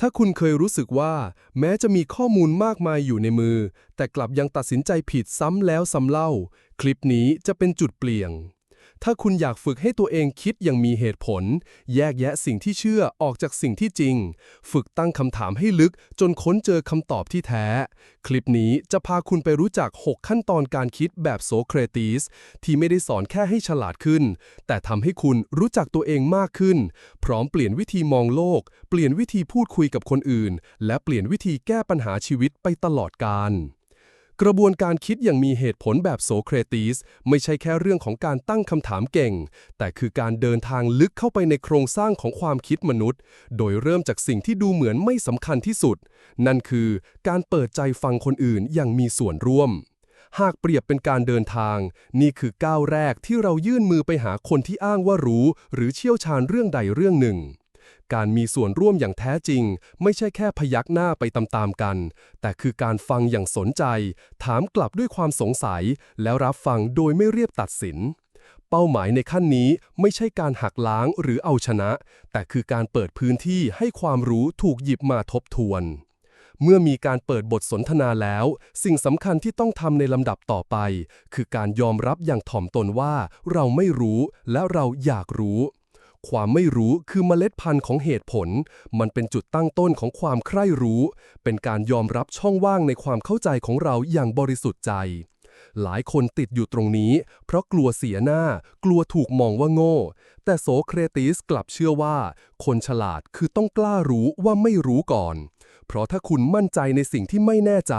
ถ้าคุณเคยรู้สึกว่า แม้จะมีข้อมูลมากมายอยู่ในมือ แต่กลับยังตัดสินใจผิดซ้ำแล้วซ้ำเล่า คลิปนี้จะเป็นจุดเปลี่ยน ถ้าคุณอยากฝึกให้ตัวเองคิดอย่างมีเหตุผล แยกแยะสิ่งที่เชื่อออกจากสิ่งที่จริง ฝึกตั้งคำถามให้ลึกจนค้นเจอคำตอบที่แท้ คลิปนี้จะพาคุณไปรู้จัก 6 ขั้นตอนการคิดแบบโสเครติสที่ไม่ได้สอนแค่ให้ฉลาดขึ้น แต่ทำให้คุณรู้จักตัวเองมากขึ้น พร้อมเปลี่ยนวิธีมองโลก เปลี่ยนวิธีพูดคุยกับคนอื่น และเปลี่ยนวิธีแก้ปัญหาชีวิตไปตลอดกาล กระบวนการคิดอย่างมีเหตุผลแบบโสเครติส ไม่ใช่แค่เรื่องของการตั้งคำถามเก่ง แต่คือการเดินทางลึกเข้าไปในโครงสร้างของความคิดมนุษย์ โดยเริ่มจากสิ่งที่ดูเหมือนไม่สำคัญที่สุด นั่นคือการเปิดใจฟังคนอื่นอย่างมีส่วนร่วม หากเปรียบเป็นการเดินทาง นี่คือก้าวแรกที่เรายื่นมือไปหาคนที่อ้างว่ารู้ หรือเชี่ยวชาญเรื่องใดเรื่องหนึ่ง การมีส่วนร่วมอย่างแท้จริง ไม่ใช่แค่พยักหน้าไปตามๆกัน แต่คือการฟังอย่างสนใจ ถามกลับด้วยความสงสัย แล้วรับฟังโดยไม่เรียบตัดสิน เป้าหมายในขั้นนี้ไม่ใช่การหักล้างหรือเอาชนะ แต่คือการเปิดพื้นที่ให้ความรู้ถูกหยิบมาทบทวนเมื่อมีการเปิดบทสนทนาแล้ว สิ่งสำคัญที่ต้องทำในลำดับต่อไป คือการยอมรับอย่างถ่อมตนว่าเราไม่รู้และเราอยากรู้ ความไม่รู้คือเมล็ดพันธุ์ของเหตุผล มันเป็นจุดตั้งต้นของความใคร่รู้ เป็นการยอมรับช่องว่างในความเข้าใจของเราอย่างบริสุทธิ์ใจ หลายคนติดอยู่ตรงนี้ เพราะกลัวเสียหน้า กลัวถูกมองว่าโง่ แต่โสเครติสกลับเชื่อว่า คนฉลาดคือต้องกล้ารู้ว่าไม่รู้ก่อน เพราะถ้าคุณมั่นใจในสิ่งที่ไม่แน่ใจ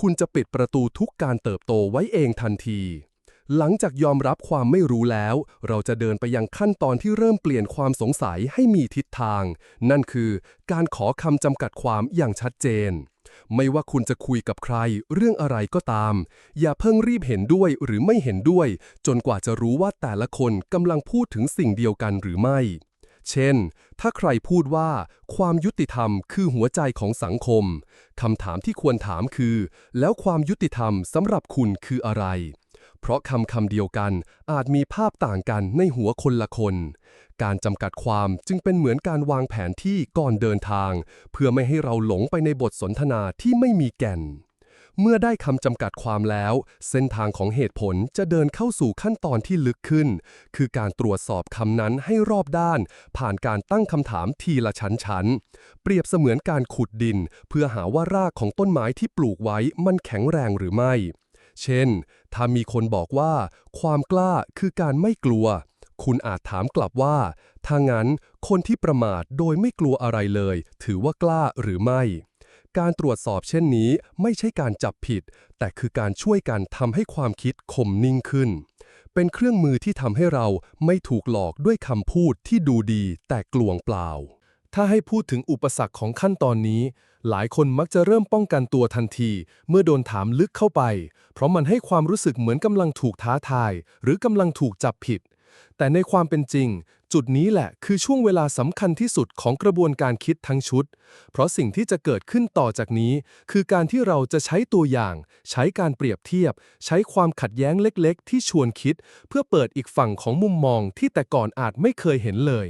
คุณจะปิดประตูทุกการเติบโตไว้เองทันที หลังจากยอมรับความไม่รู้แล้ว เราจะเดินไปยังขั้นตอนที่เริ่มเปลี่ยนความสงสัยให้มีทิศทาง นั่นคือการขอคำจำกัดความอย่างชัดเจน ไม่ว่าคุณจะคุยกับใคร เรื่องอะไรก็ตาม อย่าเพิ่งรีบเห็นด้วยหรือไม่เห็นด้วย จนกว่าจะรู้ว่าแต่ละคนกำลังพูดถึงสิ่งเดียวกันหรือไม่ เช่น ถ้าใครพูดว่า ความยุติธรรมคือหัวใจของสังคมคำถามที่ควรถามคือ แล้วความยุติธรรมสำหรับคุณคืออะไร เพราะคำคำเดียวกันอาจมีภาพต่างกันในหัวคนละคน การจำกัดความจึงเป็นเหมือนการวางแผนที่ก่อนเดินทาง เพื่อไม่ให้เราหลงไปในบทสนทนาที่ไม่มีแก่น เมื่อได้คำจำกัดความแล้ว เส้นทางของเหตุผลจะเดินเข้าสู่ขั้นตอนที่ลึกขึ้น คือการตรวจสอบคำนั้นให้รอบด้าน ผ่านการตั้งคำถามทีละชั้นๆ เปรียบเสมือนการขุดดิน เพื่อหาว่ารากของต้นไม้ที่ปลูกไว้มันแข็งแรงหรือไม่ เช่น ถ้ามีคนบอกว่า ความกล้าคือการไม่กลัว คุณอาจถามกลับว่า ถ้างั้นคนที่ประมาทโดยไม่กลัวอะไรเลย ถือว่ากล้าหรือไม่ การตรวจสอบเช่นนี้ไม่ใช่การจับผิด แต่คือการช่วยกันทำให้ความคิดคมนิ่งขึ้น เป็นเครื่องมือที่ทำให้เราไม่ถูกหลอกด้วยคำพูดที่ดูดีแต่กลวงเปล่า ถ้าให้พูดถึงอุปสรรคของขั้นตอนนี้ หลายคนมักจะเริ่มป้องกันตัวทันที เมื่อโดนถามลึกเข้าไป เพราะมันให้ความรู้สึกเหมือนกำลังถูกท้าทาย หรือกำลังถูกจับผิด แต่ในความเป็นจริง จุดนี้แหละคือช่วงเวลาสำคัญที่สุดของกระบวนการคิดทั้งชุด เพราะสิ่งที่จะเกิดขึ้นต่อจากนี้ คือการที่เราจะใช้ตัวอย่าง ใช้การเปรียบเทียบ ใช้ความขัดแย้งเล็ก ๆ ที่ชวนคิด เพื่อเปิดอีกฝั่งของมุมมองที่แต่ก่อนอาจไม่เคยเห็นเลย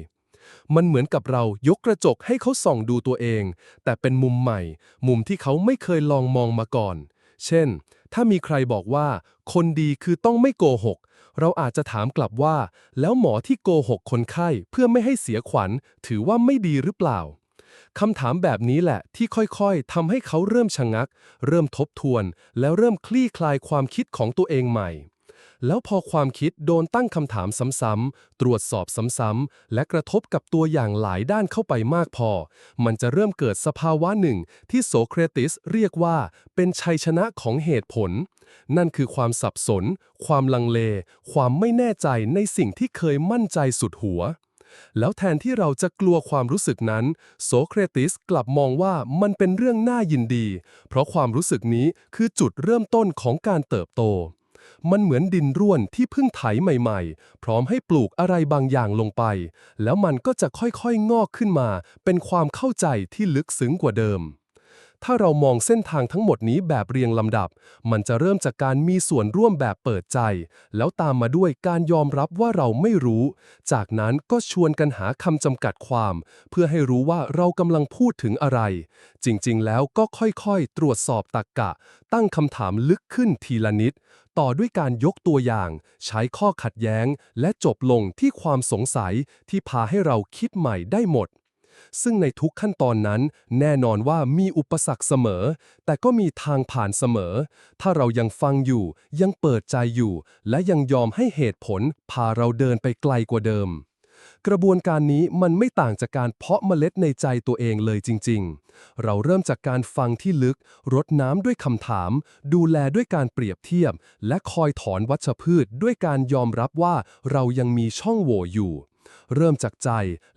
มันเหมือนกับเรายกกระจกให้เขาส่องดูตัวเอง แต่เป็นมุมใหม่ มุมที่เขาไม่เคยลองมองมาก่อน เช่น ถ้ามีใครบอกว่า คนดีคือต้องไม่โกหก เราอาจจะถามกลับว่า แล้วหมอที่โกหกคนไข้เพื่อไม่ให้เสียขวัญ ถือว่าไม่ดีหรือเปล่าคำถามแบบนี้แหละที่ค่อยๆทำให้เขาเริ่มชะงัก เริ่มทบทวน แล้วเริ่มคลี่คลายความคิดของตัวเองใหม่ แล้วพอความคิดโดนตั้งคำถามซ้ำๆ ตรวจสอบซ้ำๆ และกระทบกับตัวอย่างหลายด้านเข้าไปมากพอ มันจะเริ่มเกิดสภาวะหนึ่งที่โสเครติสเรียกว่าเป็นชัยชนะของเหตุผล นั่นคือความสับสน ความลังเล ความไม่แน่ใจในสิ่งที่เคยมั่นใจสุดหัวแล้วแทนที่เราจะกลัวความรู้สึกนั้น โสเครติสกลับมองว่ามันเป็นเรื่องน่ายินดี เพราะความรู้สึกนี้คือจุดเริ่มต้นของการเติบโต มันเหมือนดินร่วนที่เพิ่งไถใหม่ๆ พร้อมให้ปลูกอะไรบางอย่างลงไป แล้วมันก็จะค่อยๆ งอกขึ้นมา เป็นความเข้าใจที่ลึกซึ้งกว่าเดิม ถ้าเรามองเส้นทางทั้งหมดนี้แบบเรียงลำดับ มันจะเริ่มจากการมีส่วนร่วมแบบเปิดใจ แล้วตามมาด้วยการยอมรับว่าเราไม่รู้ จากนั้นก็ชวนกันหาคำจำกัดความ เพื่อให้รู้ว่าเรากำลังพูดถึงอะไร จริงๆ แล้วก็ค่อยๆ ตรวจสอบตรรกกะ ตั้งคำถามลึกขึ้นทีละนิด ต่อด้วยการยกตัวอย่าง ใช้ข้อขัดแย้ง และจบลงที่ความสงสัยที่พาให้เราคิดใหม่ได้หมด ซึ่งในทุกขั้นตอนนั้น แน่นอนว่ามีอุปสรรคเสมอ แต่ก็มีทางผ่านเสมอ ถ้าเรายังฟังอยู่ ยังเปิดใจอยู่ และยังยอมให้เหตุผล พาเราเดินไปไกลกว่าเดิม กระบวนการนี้มันไม่ต่างจากการเพาะเมล็ดในใจตัวเองเลยจริง ๆ เราเริ่มจากการฟังที่ลึก รดน้ำด้วยคำถาม ดูแลด้วยการเปรียบเทียบ และคอยถอนวัชพืชด้วยการยอมรับว่าเรายังมีช่องโหว่อยู่ เริ่มจากใจ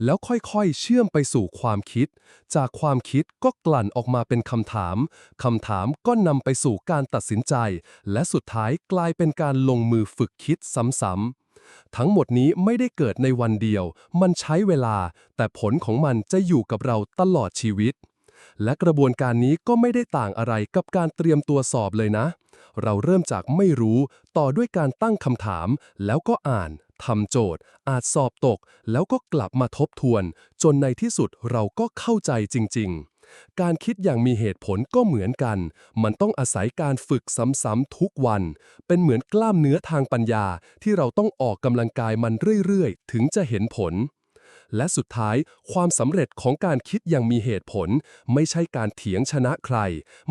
แล้วค่อยๆ เชื่อมไปสู่ความคิด จากความคิดก็กลั่นออกมาเป็นคำถาม คำถามก็นำไปสู่การตัดสินใจ และสุดท้ายกลายเป็นการลงมือฝึกคิดซ้ำๆ ทั้งหมดนี้ไม่ได้เกิดในวันเดียว มันใช้เวลา แต่ผลของมันจะอยู่กับเราตลอดชีวิต และกระบวนการนี้ก็ไม่ได้ต่างอะไรกับการเตรียมตัวสอบเลยนะ เราเริ่มจากไม่รู้ต่อด้วยการตั้งคำถาม แล้วก็อ่านทำโจทย์ อาจสอบตก แล้วก็กลับมาทบทวน จนในที่สุดเราก็เข้าใจจริง ๆ การคิดอย่างมีเหตุผลก็เหมือนกัน มันต้องอาศัยการฝึกซ้ำๆทุกวัน เป็นเหมือนกล้ามเนื้อทางปัญญาที่เราต้องออกกำลังกายมันเรื่อยๆ ถึงจะเห็นผล และสุดท้ายความสำเร็จของการคิดอย่างมีเหตุผล ไม่ใช่การเถียงชนะใคร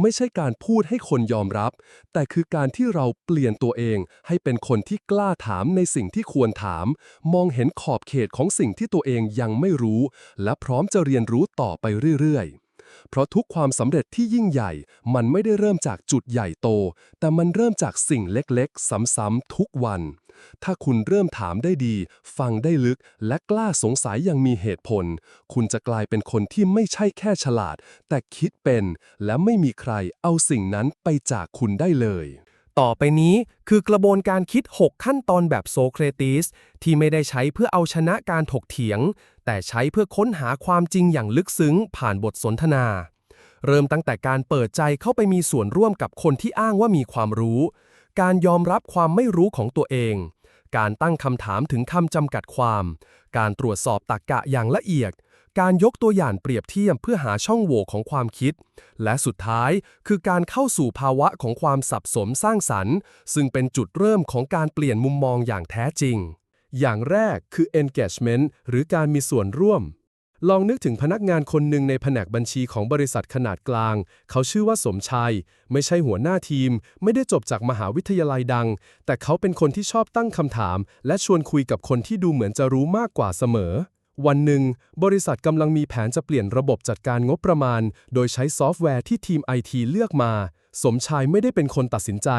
ไม่ใช่การพูดให้คนยอมรับ แต่คือการที่เราเปลี่ยนตัวเอง ให้เป็นคนที่กล้าถามในสิ่งที่ควรถาม มองเห็นขอบเขตของสิ่งที่ตัวเองยังไม่รู้ และพร้อมจะเรียนรู้ต่อไปเรื่อยๆ เพราะทุกความสำเร็จที่ยิ่งใหญ่ มันไม่ได้เริ่มจากจุดใหญ่โต แต่มันเริ่มจากสิ่งเล็กๆ ซ้ำๆทุกวัน ถ้าคุณเริ่มถามได้ดี ฟังได้ลึก และกล้าสงสัยอย่างมีเหตุผล คุณจะกลายเป็นคนที่ไม่ใช่แค่ฉลาด แต่คิดเป็น และไม่มีใครเอาสิ่งนั้นไปจากคุณได้เลย ต่อไปนี้คือกระบวนการคิด 6 ขั้นตอนแบบโซเครติส ที่ไม่ได้ใช้เพื่อเอาชนะการถกเถียง แต่ใช้เพื่อค้นหาความจริงอย่างลึกซึ้งผ่านบทสนทนา เริ่มตั้งแต่การเปิดใจเข้าไปมีส่วนร่วมกับคนที่อ้างว่ามีความรู้ การยอมรับความไม่รู้ของตัวเอง การตั้งคำถามถึงคำจำกัดความ การตรวจสอบตรรกกะอย่างละเอียด การยกตัวอย่างเปรียบเทียบเพื่อหาช่องโหว่ของความคิด และสุดท้ายคือการเข้าสู่ภาวะของความสับสนสร้างสรรค์ ซึ่งเป็นจุดเริ่มของการเปลี่ยนมุมมองอย่างแท้จริง อย่างแรกคือ engagement หรือการมีส่วนร่วม ลองนึกถึงพนักงานคนหนึ่งในแผนกบัญชีของบริษัทขนาดกลาง เขาชื่อว่าสมชายไม่ใช่หัวหน้าทีม ไม่ได้จบจากมหาวิทยาลัยดัง แต่เขาเป็นคนที่ชอบตั้งคำถาม และชวนคุยกับคนที่ดูเหมือนจะรู้มากกว่าเสมอ วันหนึ่ง บริษัทกำลังมีแผนจะเปลี่ยนระบบจัดการงบประมาณ โดยใช้ซอฟต์แวร์ที่ทีมไอทีเลือกมา สมชายไม่ได้เป็นคนตัดสินใจ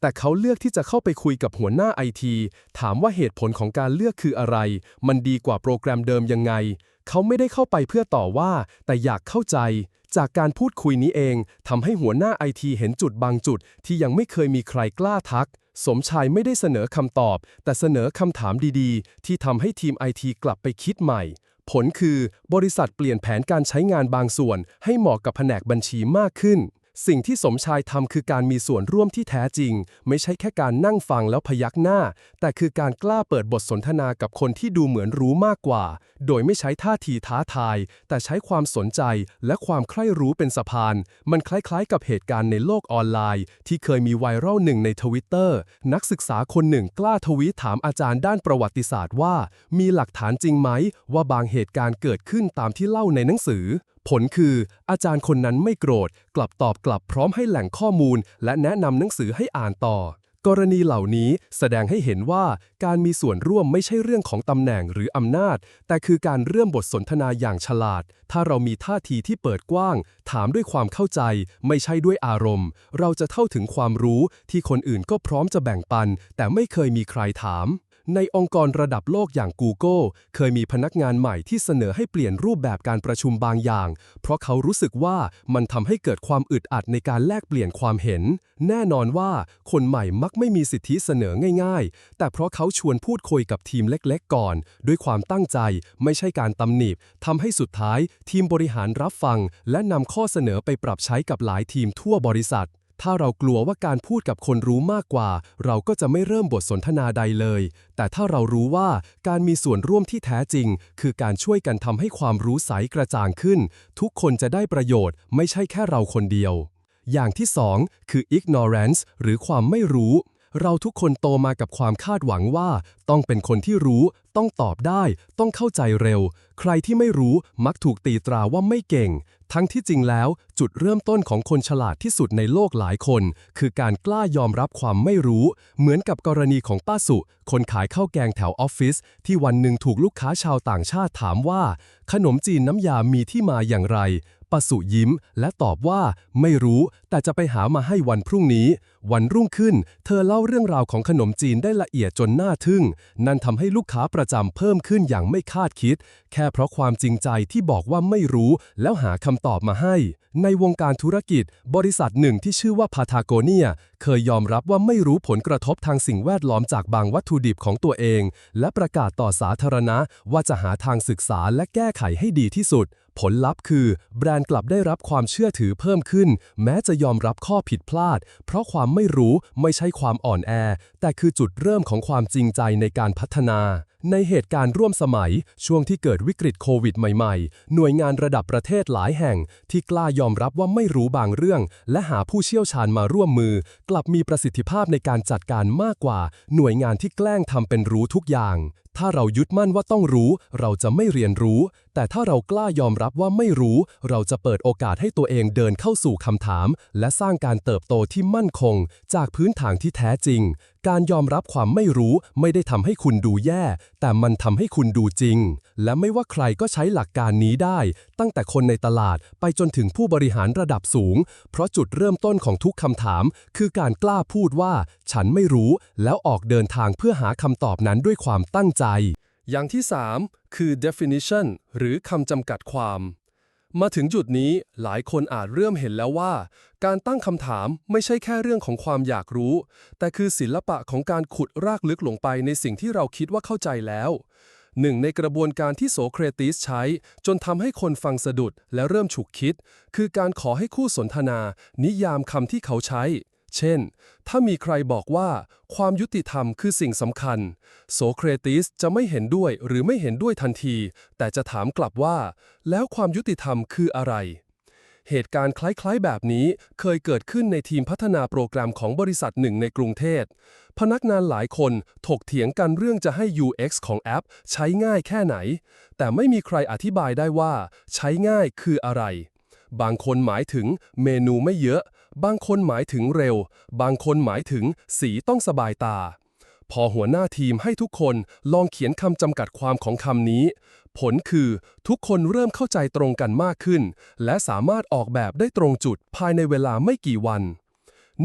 แต่เขาเลือกที่จะเข้าไปคุยกับหัวหน้าไอทีถามว่าเหตุผลของการเลือกคืออะไร มันดีกว่าโปรแกรมเดิมยังไง เขาไม่ได้เข้าไปเพื่อต่อว่า แต่อยากเข้าใจ จากการพูดคุยนี้เองทำให้หัวหน้าไอทีเห็นจุดบางจุด ที่ยังไม่เคยมีใครกล้าทัก สมชายไม่ได้เสนอคำตอบ แต่เสนอคำถามดีๆ ที่ทำให้ทีมไอทีกลับไปคิดใหม่ ผลคือบริษัทเปลี่ยนแผนการใช้งานบางส่วน ให้เหมาะกับแผนกบัญชีมากขึ้น สิ่งที่สมชายทำคือการมีส่วนร่วมที่แท้จริง ไม่ใช่แค่การนั่งฟังแล้วพยักหน้า แต่คือการกล้าเปิดบทสนทนากับคนที่ดูเหมือนรู้มากกว่า โดยไม่ใช้ท่าทีท้าทาย แต่ใช้ความสนใจและความใคร่รู้เป็นสะพาน มันคล้ายๆ กับเหตุการณ์ในโลกออนไลน์ ที่เคยมีไวรัลหนึ่งในทวิตเตอร์นักศึกษาคนหนึ่งกล้าทวีตถามอาจารย์ด้านประวัติศาสตร์ว่า มีหลักฐานจริงไหม ว่าบางเหตุการณ์เกิดขึ้นตามที่เล่าในหนังสือ ผลคือ อาจารย์คนนั้นไม่โกรธ กลับตอบกลับพร้อมให้แหล่งข้อมูล และแนะนำหนังสือให้อ่านต่อ กรณีเหล่านี้แสดงให้เห็นว่าการมีส่วนร่วมไม่ใช่เรื่องของตำแหน่งหรืออำนาจ แต่คือการเริ่มบทสนทนาอย่างฉลาด ถ้าเรามีท่าทีที่เปิดกว้าง ถามด้วยความเข้าใจ ไม่ใช่ด้วยอารมณ์ เราจะเข้าถึงความรู้ที่คนอื่นก็พร้อมจะแบ่งปัน แต่ไม่เคยมีใครถาม ในองค์กรระดับโลกอย่าง Google เคยมีพนักงานใหม่ที่เสนอให้เปลี่ยนรูปแบบการประชุมบางอย่าง เพราะเขารู้สึกว่ามันทำให้เกิดความอึดอัดในการแลกเปลี่ยนความเห็น แน่นอนว่าคนใหม่มักไม่มีสิทธิเสนอง่าย ๆ แต่เพราะเขาชวนพูดคุยกับทีมเล็กๆ ก่อน ด้วยความตั้งใจ ไม่ใช่การตำหนิทำให้สุดท้าย ทีมบริหารรับฟัง และนำข้อเสนอไปปรับใช้กับหลายทีมทั่วบริษัท ถ้าเรากลัวว่าการพูดกับคนรู้มากกว่า เราก็จะไม่เริ่มบทสนทนาใดเลย แต่ถ้าเรารู้ว่าการมีส่วนร่วมที่แท้จริง คือการช่วยกันทำให้ความรู้ใสกระจ่างขึ้น ทุกคนจะได้ประโยชน์ ไม่ใช่แค่เราคนเดียว อย่างที่สองคือ ignorance หรือความไม่รู้ เราทุกคนโตมากับความคาดหวังว่า ต้องเป็นคนที่รู้ ต้องตอบได้ ต้องเข้าใจเร็ว ใครที่ไม่รู้มักถูกตีตราว่าไม่เก่ง ทั้งที่จริงแล้ว จุดเริ่มต้นของคนฉลาดที่สุดในโลกหลายคน คือการกล้ายอมรับความไม่รู้ เหมือนกับกรณีของป้าสุ คนขายข้าวแกงแถวออฟฟิศที่วันหนึ่งถูกลูกค้าชาวต่างชาติถามว่า ขนมจีนน้ำยามีที่มาอย่างไร ปสุยิ้ม และตอบว่าไม่รู้ แต่จะไปหามาให้วันพรุ่งนี้ วันรุ่งขึ้น เธอเล่าเรื่องราวของขนมจีนได้ละเอียดจนน่าทึ่ง นั่นทำให้ลูกค้าประจำเพิ่มขึ้นอย่างไม่คาดคิด แค่เพราะความจริงใจที่บอกว่าไม่รู้ แล้วหาคำตอบมาให้ ในวงการธุรกิจ บริษัทหนึ่งที่ชื่อว่าพาทาโกเนีย เคยยอมรับว่าไม่รู้ผลกระทบทางสิ่งแวดล้อมจากบางวัตถุดิบของตัวเอง และประกาศต่อสาธารณะว่าจะหาทางศึกษาและแก้ไขให้ดีที่สุด ผลลัพธ์คือ แบรนด์กลับได้รับความเชื่อถือเพิ่มขึ้น แม้จะยอมรับข้อผิดพลาด เพราะความไม่รู้ไม่ใช่ความอ่อนแอ แต่คือจุดเริ่มของความจริงใจในการพัฒนาในเหตุการณ์ร่วมสมัย ช่วงที่เกิดวิกฤตโควิดใหม่ๆ หน่วยงานระดับประเทศหลายแห่ง ที่กล้ายอมรับว่าไม่รู้บางเรื่อง และหาผู้เชี่ยวชาญมาร่วมมือ กลับมีประสิทธิภาพในการจัดการมากกว่า หน่วยงานที่แกล้งทำเป็นรู้ทุกอย่าง ถ้าเรายึดมั่นว่าต้องรู้ เราจะไม่เรียนรู้ แต่ถ้าเรากล้ายอมรับว่าไม่รู้ เราจะเปิดโอกาสให้ตัวเองเดินเข้าสู่คำถาม และสร้างการเติบโตที่มั่นคง จากพื้นฐานที่แท้จริงการยอมรับความไม่รู้ไม่ได้ทำให้คุณดูแย่ แต่มันทำให้คุณดูจริง และไม่ว่าใครก็ใช้หลักการนี้ได้ ตั้งแต่คนในตลาดไปจนถึงผู้บริหารระดับสูง เพราะจุดเริ่มต้นของทุกคำถาม คือการกล้าพูดว่า ฉันไม่รู้ แล้วออกเดินทางเพื่อหาคำตอบนั้นด้วยความตั้งใจ อย่างที่ 3 คือ definition หรือคำจำกัดความ มาถึงจุดนี้หลายคนอาจเริ่มเห็นแล้วว่า การตั้งคำถามไม่ใช่แค่เรื่องของความอยากรู้ แต่คือศิลปะของการขุดรากลึกลงไปในสิ่งที่เราคิดว่าเข้าใจแล้วหนึ่งในกระบวนการที่โสเครติสใช้ จนทำให้คนฟังสะดุดและเริ่มฉุกคิด คือการขอให้คู่สนทนา นิยามคำที่เขาใช้ เช่น ถ้ามีใครบอกว่าความยุติธรรมคือสิ่งสำคัญ โสเครติสจะไม่เห็นด้วยหรือไม่เห็นด้วยทันที แต่จะถามกลับว่า แล้วความยุติธรรมคืออะไร เหตุการณ์คล้ายๆแบบนี้เคยเกิดขึ้นในทีมพัฒนาโปรแกรมของบริษัทหนึ่งในกรุงเทพพนักงานหลายคนถกเถียงกันเรื่องจะให้ UX ของแอป ใช้ง่ายแค่ไหน แต่ไม่มีใครอธิบายได้ว่า ใช้ง่ายคืออะไรบางคนหมายถึงเมนูไม่เยอะ บางคนหมายถึงเร็ว บางคนหมายถึงสีต้องสบายตา พอหัวหน้าทีมให้ทุกคนลองเขียนคำจำกัดความของคำนี้ ผลคือทุกคนเริ่มเข้าใจตรงกันมากขึ้น และสามารถออกแบบได้ตรงจุดภายในเวลาไม่กี่วัน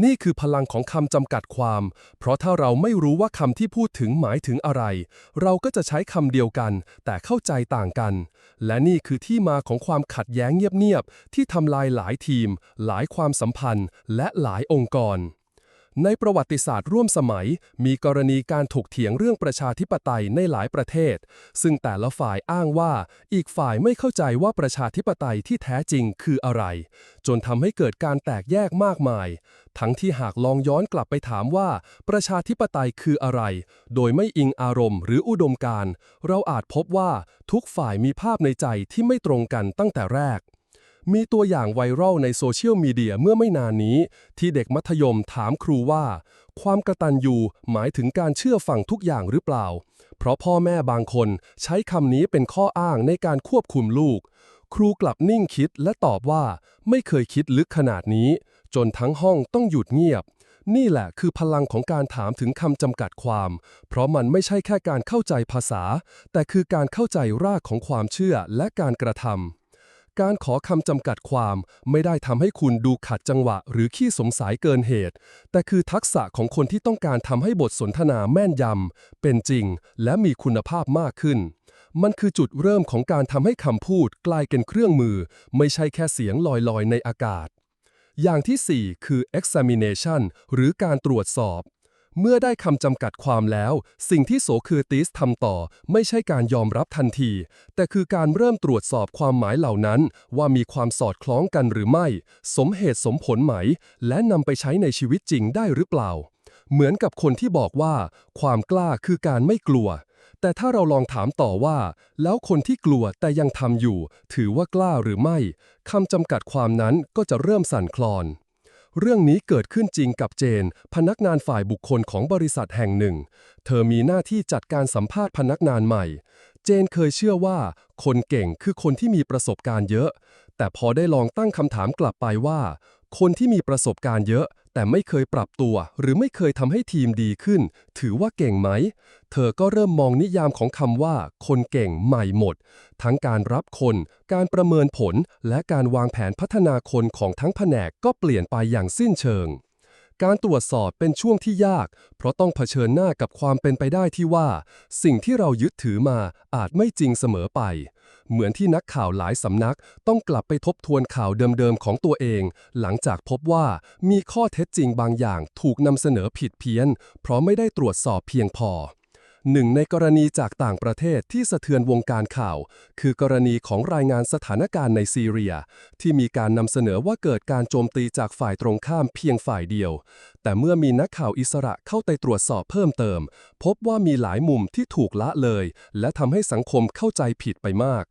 นี่คือพลังของคำจำกัดความ เพราะถ้าเราไม่รู้ว่าคำที่พูดถึงหมายถึงอะไร เราก็จะใช้คำเดียวกัน แต่เข้าใจต่างกัน และนี่คือที่มาของความขัดแย้งเงียบๆที่ทำลายหลายทีม หลายความสัมพันธ์ และหลายองค์กร ในประวัติศาสตร์ร่วมสมัย มีกรณีการถกเถียงเรื่องประชาธิปไตยในหลายประเทศ ซึ่งแต่ละฝ่ายอ้างว่าอีกฝ่ายไม่เข้าใจว่าประชาธิปไตยที่แท้จริงคืออะไร จนทำให้เกิดการแตกแยกมากมาย ทั้งที่หากลองย้อนกลับไปถามว่า ประชาธิปไตยคืออะไร โดยไม่อิงอารมณ์หรืออุดมการ เราอาจพบว่าทุกฝ่ายมีภาพในใจที่ไม่ตรงกันตั้งแต่แรก มีตัวอย่างไวรัลในโซเชียลมีเดียเมื่อไม่นานนี้ ที่เด็กมัธยมถามครูว่า ความกระตัญญูหมายถึงการเชื่อฟังทุกอย่างหรือเปล่า เพราะพ่อแม่บางคนใช้คำนี้เป็นข้ออ้างในการควบคุมลูก ครูกลับนิ่งคิดและตอบว่า ไม่เคยคิดลึกขนาดนี้ จนทั้งห้องต้องหยุดเงียบ นี่แหละคือพลังของการถามถึงคำจำกัดความ เพราะมันไม่ใช่แค่การเข้าใจภาษา แต่คือการเข้าใจรากของความเชื่อและการกระทำ การขอคำจำกัดความไม่ได้ทำให้คุณดูขัดจังหวะ หรือขี้สงสัยเกินเหตุ แต่คือทักษะของคนที่ต้องการทำให้บทสนทนาแม่นยำเป็นจริง และมีคุณภาพมากขึ้น มันคือจุดเริ่มของการทำให้คำพูดกลายเป็นเครื่องมือ ไม่ใช่แค่เสียงลอยๆ ในอากาศ อย่างที่ 4 คือ examination หรือการตรวจสอบ เมื่อได้คำจำกัดความแล้ว สิ่งที่โสคือติสทำต่อ ไม่ใช่การยอมรับทันที แต่คือการเริ่มตรวจสอบความหมายเหล่านั้น ว่ามีความสอดคล้องกันหรือไม่ สมเหตุสมผลไหม และนำไปใช้ในชีวิตจริงได้หรือเปล่า เหมือนกับคนที่บอกว่า ความกล้าคือการไม่กลัว แต่ถ้าเราลองถามต่อว่า แล้วคนที่กลัวแต่ยังทำอยู่ ถือว่ากล้าหรือไม่คำจำกัดความนั้นก็จะเริ่มสั่นคลอน เรื่องนี้เกิดขึ้นจริงกับเจน พนักงานฝ่ายบุคคลของบริษัทแห่งหนึ่ง เธอมีหน้าที่จัดการสัมภาษณ์พนักงานใหม่ เจนเคยเชื่อว่า คนเก่งคือคนที่มีประสบการณ์เยอะ แต่พอได้ลองตั้งคำถามกลับไปว่า คนที่มีประสบการณ์เยอะ แต่ไม่เคยปรับตัว หรือไม่เคยทำให้ทีมดีขึ้น ถือว่าเก่งไหม เธอก็เริ่มมองนิยามของคำว่า คนเก่งใหม่หมด ทั้งการรับคน การประเมินผล และการวางแผนพัฒนาคนของทั้งแผนกก็เปลี่ยนไปอย่างสิ้นเชิง การตรวจสอบเป็นช่วงที่ยาก เพราะต้องเผชิญหน้ากับความเป็นไปได้ที่ว่า สิ่งที่เรายึดถือมาอาจไม่จริงเสมอไป เหมือนที่นักข่าวหลายสำนักต้องกลับไปทบทวนข่าวเดิมๆของตัวเอง หลังจากพบว่ามีข้อเท็จจริงบางอย่างถูกนำเสนอผิดเพี้ยน เพราะไม่ได้ตรวจสอบเพียงพอ หนึ่งในกรณีจากต่างประเทศที่สะเทือนวงการข่าว คือกรณีของรายงานสถานการณ์ในซีเรีย ที่มีการนำเสนอว่าเกิดการโจมตีจากฝ่ายตรงข้ามเพียงฝ่ายเดียว แต่เมื่อมีนักข่าวอิสระเข้าไปตรวจสอบเพิ่มเติม พบว่ามีหลายมุมที่ถูกละเลย และทำให้สังคมเข้าใจผิดไปมาก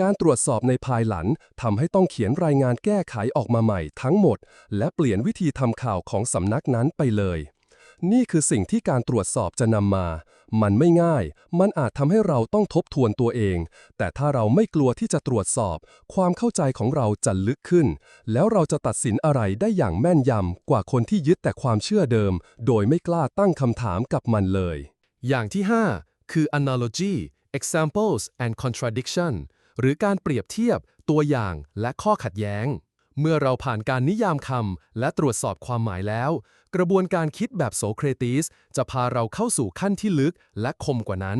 การตรวจสอบในภายหลังทำให้ต้องเขียนรายงานแก้ไขออกมาใหม่ทั้งหมด และเปลี่ยนวิธีทำข่าวของสำนักนั้นไปเลย นี่คือสิ่งที่การตรวจสอบจะนำมา มันไม่ง่าย มันอาจทำให้เราต้องทบทวนตัวเอง แต่ถ้าเราไม่กลัวที่จะตรวจสอบ ความเข้าใจของเราจะลึกขึ้น แล้วเราจะตัดสินอะไรได้อย่างแม่นยำกว่าคนที่ยึดแต่ความเชื่อเดิม โดยไม่กล้าตั้งคำถามกับมันเลย อย่างที่ 5 คือ analogy examples and contradiction หรือการเปรียบเทียบ ตัวอย่างและข้อขัดแย้ง เมื่อเราผ่านการนิยามคำและตรวจสอบความหมายแล้ว กระบวนการคิดแบบโสเครติสจะพาเราเข้าสู่ขั้นที่ลึกและคมกว่านั้น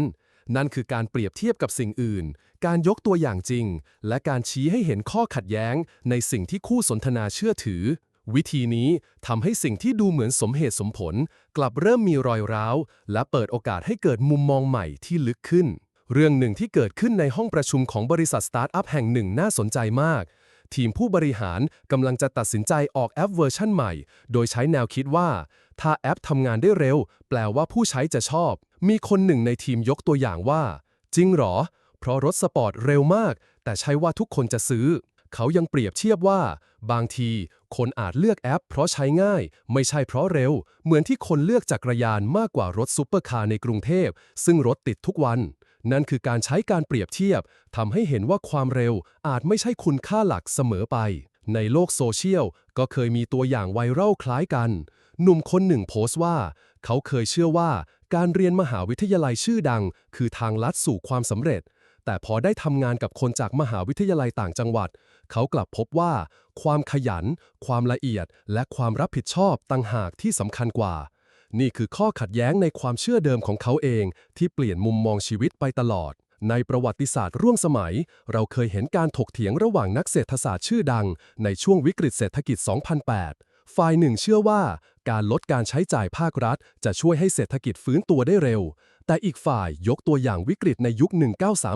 นั่นคือการเปรียบเทียบกับสิ่งอื่น การยกตัวอย่างจริง และการชี้ให้เห็นข้อขัดแย้ง ในสิ่งที่คู่สนทนาเชื่อถือ วิธีนี้ทำให้สิ่งที่ดูเหมือนสมเหตุสมผล กลับเริ่มมีรอยร้าว และเปิดโอกาสให้เกิดมุมมองใหม่ที่ลึกขึ้น เรื่องหนึ่งที่เกิดขึ้นในห้องประชุมของบริษัทสตาร์ทอัพแห่งหนึ่งน่าสนใจมาก ทีมผู้บริหารกำลังจะตัดสินใจออกแอปเวอร์ชันใหม่ โดยใช้แนวคิดว่า ถ้าแอปทำงานได้เร็ว แปลว่าผู้ใช้จะชอบ มีคนหนึ่งในทีมยกตัวอย่างว่า จริงเหรอ เพราะรถสปอร์ตเร็วมาก แต่ใช่ว่าทุกคนจะซื้อ เขายังเปรียบเทียบว่า บางที คนอาจเลือกแอป เพราะใช้ง่าย ไม่ใช่เพราะเร็ว เหมือนที่คนเลือกจักรยานมากกว่า รถซุปเปอร์คาร์ในกรุงเทพ ซึ่งรถติดทุกวัน นั่นคือการใช้การเปรียบเทียบทำให้เห็นว่าความเร็วอาจไม่ใช่คุณค่าหลักเสมอไป ในโลกโซเชียลก็เคยมีตัวอย่างไวรัลคล้ายกัน หนุ่มคนหนึ่งโพสต์ว่า เขาเคยเชื่อว่าการเรียนมหาวิทยาลัยชื่อดัง คือทางลัดสู่ความสำเร็จ แต่พอได้ทำงานกับคนจากมหาวิทยาลัยต่างจังหวัด เขากลับพบว่า ความขยัน ความละเอียด และความรับผิดชอบต่างหากที่สำคัญกว่า นี่คือข้อขัดแย้งในความเชื่อเดิมของเขาเอง ที่เปลี่ยนมุมมองชีวิตไปตลอด ในประวัติศาสตร์ร่วมสมัย เราเคยเห็นการถกเถียงระหว่างนักเศรษฐศาสตร์ชื่อดัง ในช่วงวิกฤตเศรษฐกิจ 2008 ฝ่ายหนึ่งเชื่อว่า การลดการใช้จ่ายภาครัฐ จะช่วยให้เศรษฐกิจฟื้นตัวได้เร็ว แต่อีกฝ่ายยกตัวอย่างวิกฤตในยุค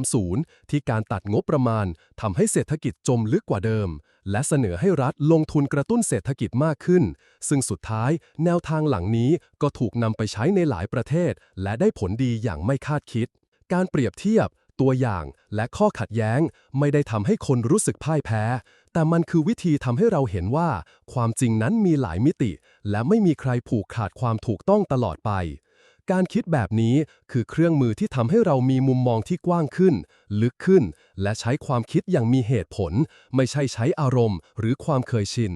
1930 ที่การตัดงบประมาณทำให้เศรษฐกิจจมลึกกว่าเดิม และเสนอให้รัฐลงทุนกระตุ้นเศรษฐกิจมากขึ้น ซึ่งสุดท้ายแนวทางหลังนี้ก็ถูกนำไปใช้ในหลายประเทศ และได้ผลดีอย่างไม่คาดคิด การเปรียบเทียบ ตัวอย่างและข้อขัดแย้ง ไม่ได้ทำให้คนรู้สึกพ่ายแพ้ แต่มันคือวิธีทำให้เราเห็นว่า ความจริงนั้นมีหลายมิติ และไม่มีใครผูกขาดความถูกต้องตลอดไป การคิดแบบนี้คือเครื่องมือที่ทำให้เรามีมุมมองที่กว้างขึ้น ลึกขึ้น และใช้ความคิดอย่างมีเหตุผล ไม่ใช่ใช้อารมณ์ หรือความเคยชิน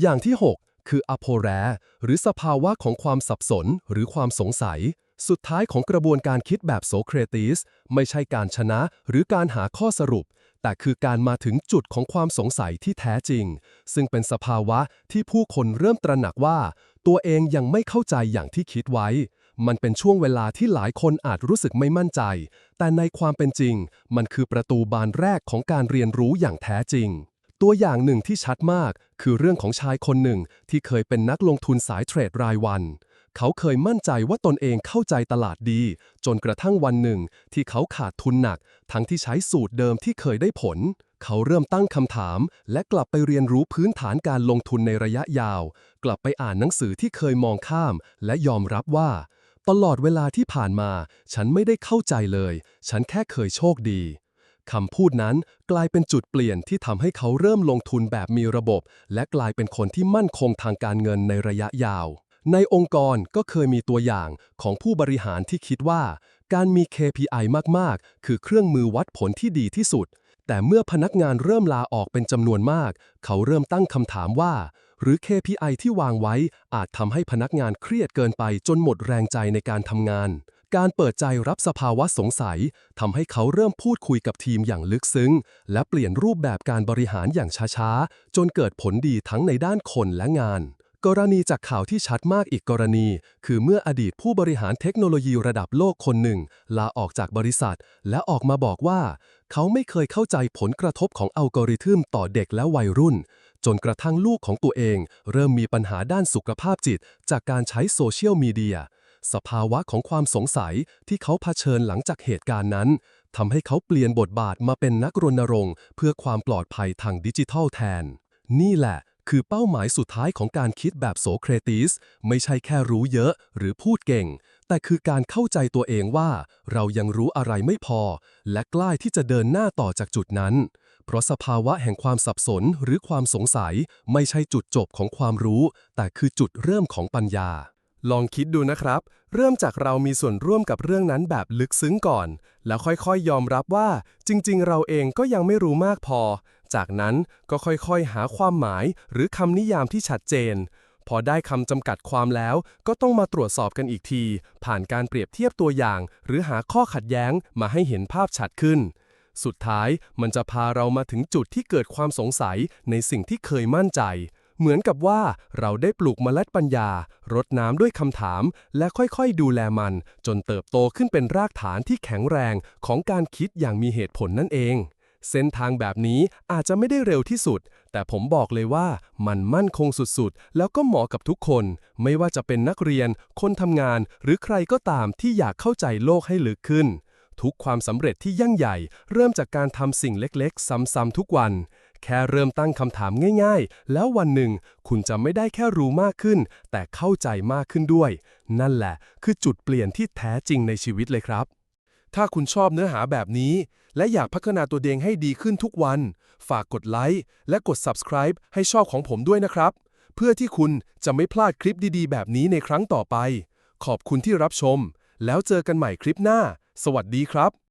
อย่างที่ 6 คืออโพแรหรือสภาวะของความสับสน หรือความสงสัย สุดท้ายของกระบวนการคิดแบบโสเครติส ไม่ใช่การชนะ หรือการหาข้อสรุป แต่คือการมาถึงจุดของความสงสัยที่แท้จริง ซึ่งเป็นสภาวะที่ผู้คนเริ่มตระหนักว่า ตัวเองยังไม่เข้าใจอย่างที่คิดไว้ มันเป็นช่วงเวลาที่หลายคนอาจรู้สึกไม่มั่นใจ แต่ในความเป็นจริง มันคือประตูบานแรกของการเรียนรู้อย่างแท้จริง ตัวอย่างหนึ่งที่ชัดมาก คือเรื่องของชายคนหนึ่งที่เคยเป็นนักลงทุนสายเทรดรายวัน เขาเคยมั่นใจว่าตนเองเข้าใจตลาดดี จนกระทั่งวันหนึ่ง ที่เขาขาดทุนหนัก ทั้งที่ใช้สูตรเดิมที่เคยได้ผลเขาเริ่มตั้งคำถาม และกลับไปเรียนรู้พื้นฐานการลงทุนในระยะยาว กลับไปอ่านหนังสือที่เคยมองข้าม และยอมรับว่า ตลอดเวลาที่ผ่านมา ฉันไม่ได้เข้าใจเลย ฉันแค่เคยโชคดีคำพูดนั้นกลายเป็นจุดเปลี่ยนที่ทำให้เขาเริ่มลงทุนแบบมีระบบ และกลายเป็นคนที่มั่นคงทางการเงินในระยะยาว ในองค์กรก็เคยมีตัวอย่างของผู้บริหารที่คิดว่า การมี KPI มากๆ คือเครื่องมือวัดผลที่ดีที่สุด แต่เมื่อพนักงานเริ่มลาออกเป็นจำนวนมาก เขาเริ่มตั้งคำถามว่า หรือ KPI ที่วางไว้อาจทำให้พนักงานเครียดเกินไปจนหมดแรงใจในการทำงาน การเปิดใจรับสภาวะสงสัยทำให้เขาเริ่มพูดคุยกับทีมอย่างลึกซึ้ง และเปลี่ยนรูปแบบการบริหารอย่างช้าๆ จนเกิดผลดีทั้งในด้านคนและงานกรณีจากข่าวที่ชัดมากอีกกรณี คือเมื่ออดีตผู้บริหารเทคโนโลยีระดับโลกคนหนึ่ง ลาออกจากบริษัท และออกมาบอกว่า เขาไม่เคยเข้าใจผลกระทบของอัลกอริทึมต่อเด็กและวัยรุ่น จนกระทั่งลูกของตัวเอง เริ่มมีปัญหาด้านสุขภาพจิต จากการใช้โซเชียลมีเดีย สภาวะของความสงสัยที่เขาเผชิญหลังจากเหตุการณ์นั้นทำให้เขาเปลี่ยนบทบาทมาเป็นนักรณรงค์ เพื่อความปลอดภัยทางดิจิทัลแทน นี่แหละคือเป้าหมายสุดท้ายของการคิดแบบโสเครติส ไม่ใช่แค่รู้เยอะหรือพูดเก่ง แต่คือการเข้าใจตัวเองว่า เรายังรู้อะไรไม่พอ และกล้าที่จะเดินหน้าต่อจากจุดนั้น เพราะสภาวะแห่งความสับสนหรือความสงสัยไม่ใช่จุดจบของความรู้ แต่คือจุดเริ่มของปัญญา ลองคิดดูนะครับ เริ่มจากเรามีส่วนร่วมกับเรื่องนั้นแบบลึกซึ้งก่อน แล้วค่อยๆยอมรับว่า จริง ๆ เราเองก็ยังไม่รู้มากพอ จากนั้นก็ค่อยๆ หาความหมาย หรือคำนิยามที่ชัดเจนพอได้คำจำกัดความแล้วก็ต้องมาตรวจสอบกันอีกที ผ่านการเปรียบเทียบตัวอย่าง หรือหาข้อขัดแย้งมาให้เห็นภาพชัดขึ้น สุดท้ายมันจะพาเรามาถึงจุดที่เกิดความสงสัยในสิ่งที่เคยมั่นใจ เหมือนกับว่าเราได้ปลูกเมล็ดปัญญา รดน้ำด้วยคำถาม และค่อยๆดูแลมัน จนเติบโตขึ้นเป็นรากฐานที่แข็งแรงของการคิดอย่างมีเหตุผลนั่นเอง เส้นทางแบบนี้อาจจะไม่ได้เร็วที่สุด แต่ผมบอกเลยว่ามันมั่นคงสุดๆ แล้วก็เหมาะกับทุกคน ไม่ว่าจะเป็นนักเรียน คนทำงาน หรือใครก็ตามที่อยากเข้าใจโลกให้ลึกขึ้น ทุกความสำเร็จที่ยั่งใหญ่ เริ่มจากการทำสิ่งเล็กๆ ซ้ำๆทุกวัน แค่เริ่มตั้งคำถามง่ายๆ แล้ววันหนึ่ง คุณจะไม่ได้แค่รู้มากขึ้น แต่เข้าใจมากขึ้นด้วย นั่นแหละ คือจุดเปลี่ยนที่แท้จริงในชีวิตเลยครับ ถ้าคุณชอบเนื้อหาแบบนี้ และอยากพัฒนาตัวเองให้ดีขึ้นทุกวัน ฝากกดไลค์และกด subscribe ให้ช่องของผมด้วยนะครับ เพื่อที่คุณจะไม่พลาดคลิปดีๆ แบบนี้ในครั้งต่อไป ขอบคุณที่รับชม แล้วเจอกันใหม่คลิปหน้า สวัสดีครับ